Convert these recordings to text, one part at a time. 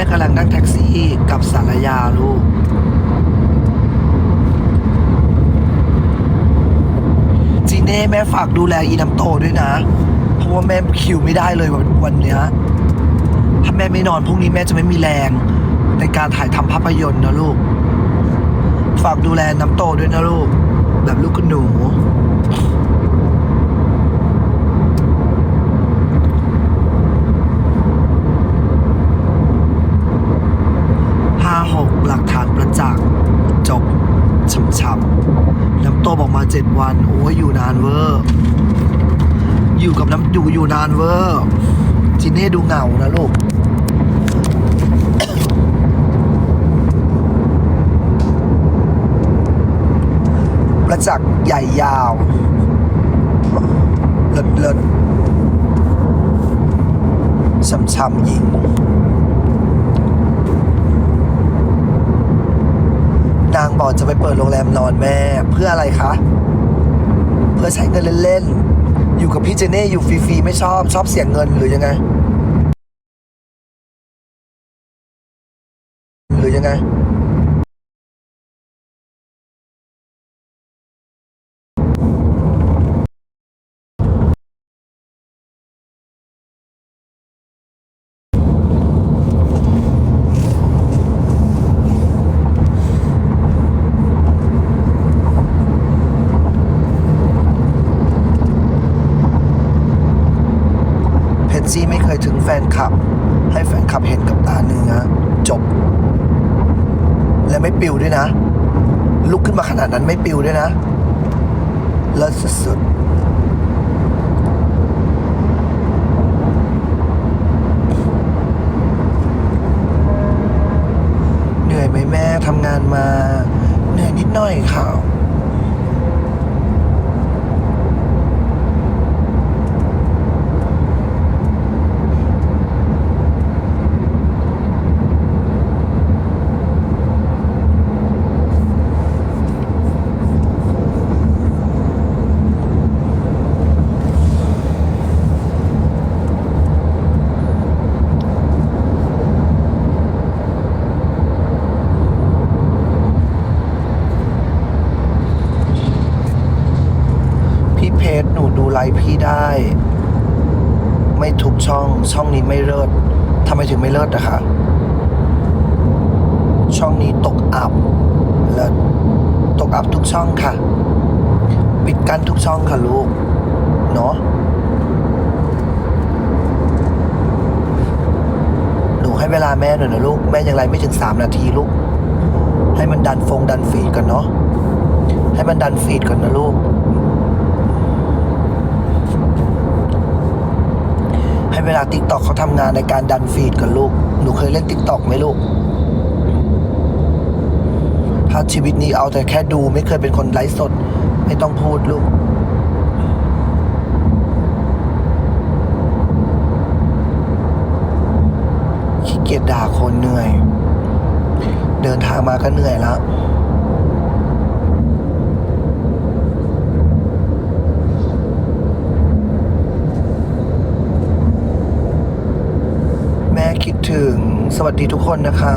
ม่กำลังนั่งแท็กซี่กับสารยาลูก จีเน่แม่ฝากดูแลอีน้ำโตด้วยนะ เพราะว่าแม่คิวไม่ได้เลยวันวันเนี้ยถ้าแม่ไม่นอนพรุ่งนี้แม่จะไม่มีแรง ในการถ่ายทำภาพยนตร์นะลูก ฝากดูแลน้ำโตด้วยนะลูก แบบลูกคุณหนู ห้าหกหลักฐานประจักษ์จบช้ำๆน้ำโตบอกมา เจ็ดวัน โอ้ยอยู่นานเวอร์อยู่กับน้ำอยู่อยู่นานเวอร์จินเน่ดูเหงานะลูกประจักษ์ใหญ่ยาวเลิศเลิศช้ำๆยิง นางบอจะไปเปิดโรงแรมนอนแม่ เพื่ออะไรคะ เพื่อใช้เงินเล่นๆ อยู่กับพี่เจเน่อยู่ฟรีๆ ไม่ชอบชอบเสียเงินหรือยังไง หรือยังไง เพชรจี้ไม่เคยถึงแฟนคลับ ให้แฟนคลับเห็นกับตาเนื้อจบ และไม่ปิวด้วยนะ ลุกขึ้นมาขนาดนั้นไม่ปิวด้วยนะเลิศสุดๆเหนื่อยไหมแม่ทำงานมา เหนื่อยนิดหน่อยค่ะ พี่เพจหนูดูไลฟ์พี่ได้ ไม่ทุกช่อง ช่องนี้ไม่เลิศทำไมถึงไม่เลิศนะคะ ช่องนี้ตกอับเลิศตกอับทุกช่องค่ะ ปิดกั้นทุกช่องค่ะลูก เนาะหนูให้เวลาแม่หน่อยนะลูก แม่ยังไลฟ์ไม่ถึงสามนาทีลูก ให้มันดันฟงดันฟีดก่อนเนาะให้มันดันฟีดก่อนนะลูก ให้เวลาติ๊กตอกเขาทำงานในการดันฟีดกับลูก หนูเคยเล่นติ๊กตอกไหมลูก ถ้าชีวิตนี้เอาแต่แค่ดูไม่เคยเป็นคนไลฟ์สด ไม่ต้องพูดลูกขี้เกียจด่าคนเหนื่อย เดินทางมาก็เหนื่อยแล้ว แม่คิดถึง สวัสดีทุกคนนะคะ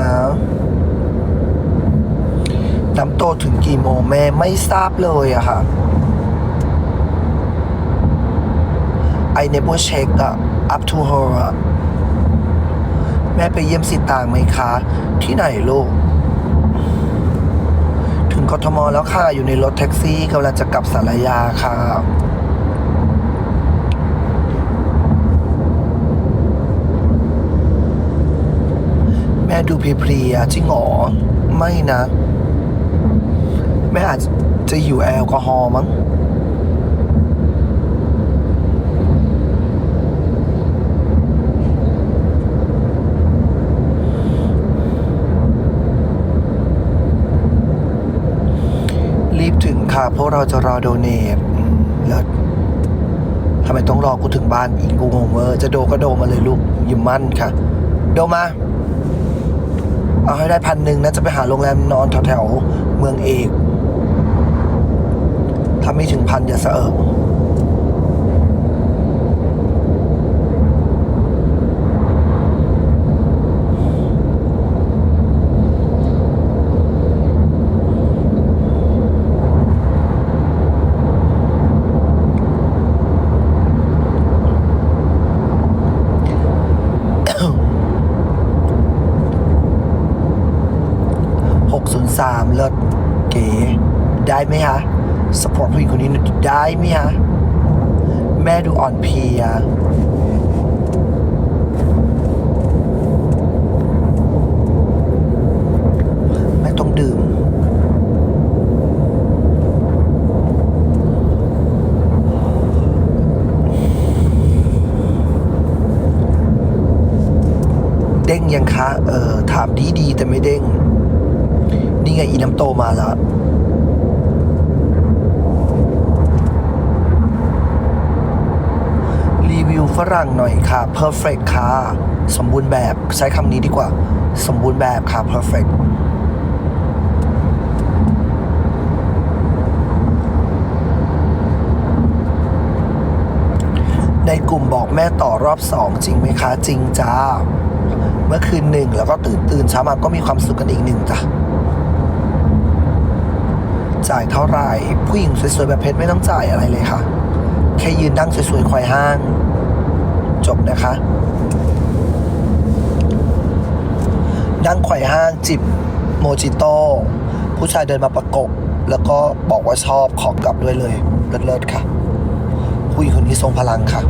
น้ำโตถึงกี่โมงแม่ไม่ทราบเลยอะค่ะ I never check อะ up to her อะแม่ไปเยี่ยมสิตางไหมคะ ที่ไหนลูก ถึงกทมแล้วค่ะ อยู่ในรถแท็กซี่กำลังจะกลับสารยาค่ะ ดูเพลียจริงหรอไม่นะ แม่อาจจะอยู่แอลกอฮอล์มั้งรีบถึงค่ะเพราะเราจะรอโดเนทแล้วทำไมต้องรอกูถึงบ้านอีกกูงงเวอร์จะโดก็โดมาเลยลูก อยิ้มมั่นค่ะ โดมา เอาให้ได้พันหนึ่งนะจะไปหาโรงแรมนอนแถวๆเมืองเอก ถ้าไม่ถึงพันอย่าเสอะ เลิศเก๋ได้ไหมฮะสปอร์ตผู้หญิงคนนี้หน่อยได้ไหมฮะแม่ดูอ่อนเพลียแม่ต้องดื่ม เด้งยังคะ เออ ถามดีๆ แต่ไม่เด้ง นี่ไงอีน้ำโตมาแล้ว รั่งหน่อยค่ะ perfect ค่ะ สมบูรณ์แบบใช้คำนี้ดีกว่า สมบูรณ์แบบค่ะ perfect ในกลุ่มบอกแม่ต่อรอบสองจริงไหมคะ จริงจ้า เมื่อคืนหนึ่งแล้วก็ตื่นตื่นเช้ามาก็มีความสุขกันอีกหนึ่งจ้ะจ่ายเท่าไหร่ ผู้หญิงสวยๆแบบเพชรไม่ต้องจ่ายอะไรเลยค่ะ แค่ยืนนั่งสวยๆควายห้าง จบนะคะนั่งไขว่ห้างจิบโมจิโต้ผู้ชายเดินมาประกบ แล้วก็บอกว่าชอบขอกลับด้วยเลยเลิศๆค่ะผู้หญิงคนนี้ทรงพลังค่ะ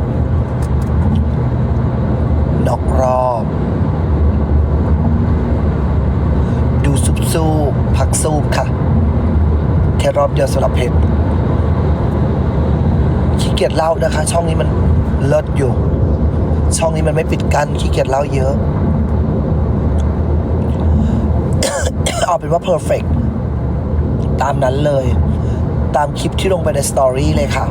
นอกรอบ ดูซุบซูบพักซูบค่ะ แค่รอบเดียวสำหรับเพชรขี้เกียจเล่านะคะ ช่องนี้มันเลิศอยู่ ช่องนี้มันไม่ปิดกั้นขี้เกียจเล่าเยอะ เอาเป็นว่า perfect ตามนั้นเลย ตามคลิปที่ลงไปในสตอรี่เลยค่ะ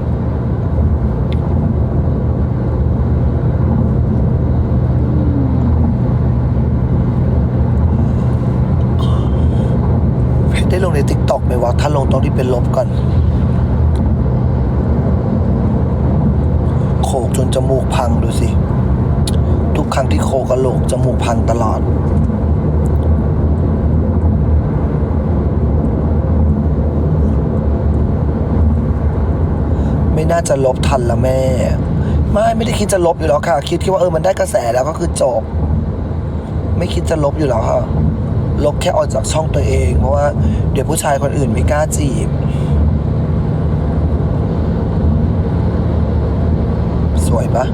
ได้ลงในติ๊กต็อกไหมวะถ้าลงต้องที่เป็นลบก่อนโขกจนจมูกพังดูสิ ครั้งที่โขกระโหลกจมูกพังตลอด ไม่น่าจะลบทันละแม่ ไม่ไม่ได้คิดจะลบอยู่แล้วค่ะ คิดแค่ว่าเออมันได้กระแสแล้วก็คือจบ ไม่คิดจะลบอยู่แล้วค่ะ ลบแค่ออกจากช่องตัวเอง เพราะว่าเดี๋ยวผู้ชายคนอื่นไม่กล้าจีบสวยปะ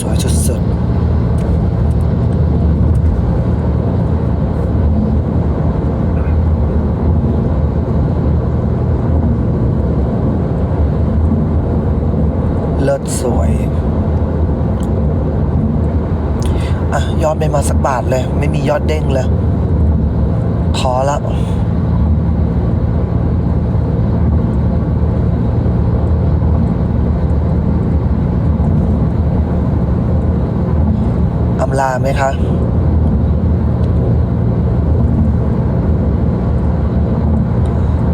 สวยสุดๆเลิศสวย อะ ยอดไม่มาสักบาทเลย ไม่มียอดเด้งเลยท้อละำลาไหมคะ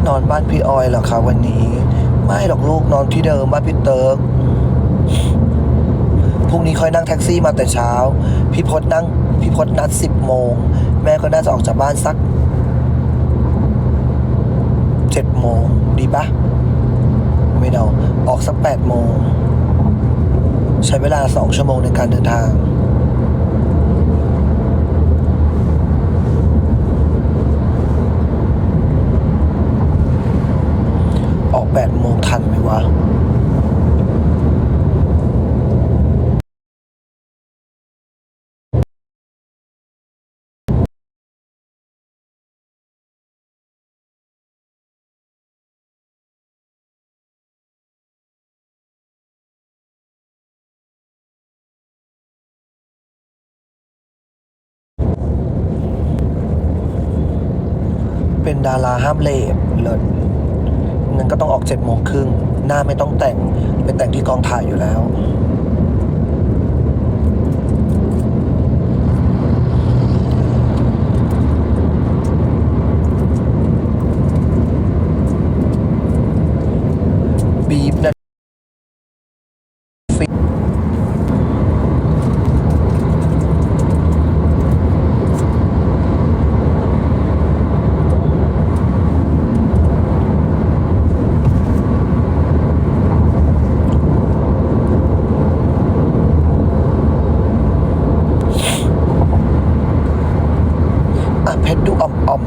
นอนบ้านพี่ออยเหรอคะวันนี้ ไม่หรอกลูกนอนที่เดิมบ้านพี่เติร์กพรุ่งนี้ค่อยนั่งแท็กซี่มาแต่เช้า พี่พศนั่งพี่พศนัดสิบโมง แม่ก็น่าจะออกจากบ้านสักเจ็ดโมงดีปะไม่เดาออกสักแปดโมง ใช้เวลาสองชั่วโมงในการเดินทาง ออก แปดโมงทันไหมวะเป็นดาราห้ามเลทเลิศ นั่นก็ต้องออกเจ็ดโมงครึ่งหน้าไม่ต้องแต่งไปแต่งที่กองถ่ายอยู่แล้ว บีบนะฟิ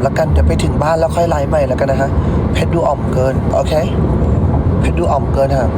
แล้วกัน เดี๋ยวไปถึง บ้านแล้วค่อยไลฟ์ใหม่แล้วกันนะคะเพชรดูอ่อมเกิน โอเค เพชรดูอ่อมเกินค่ะ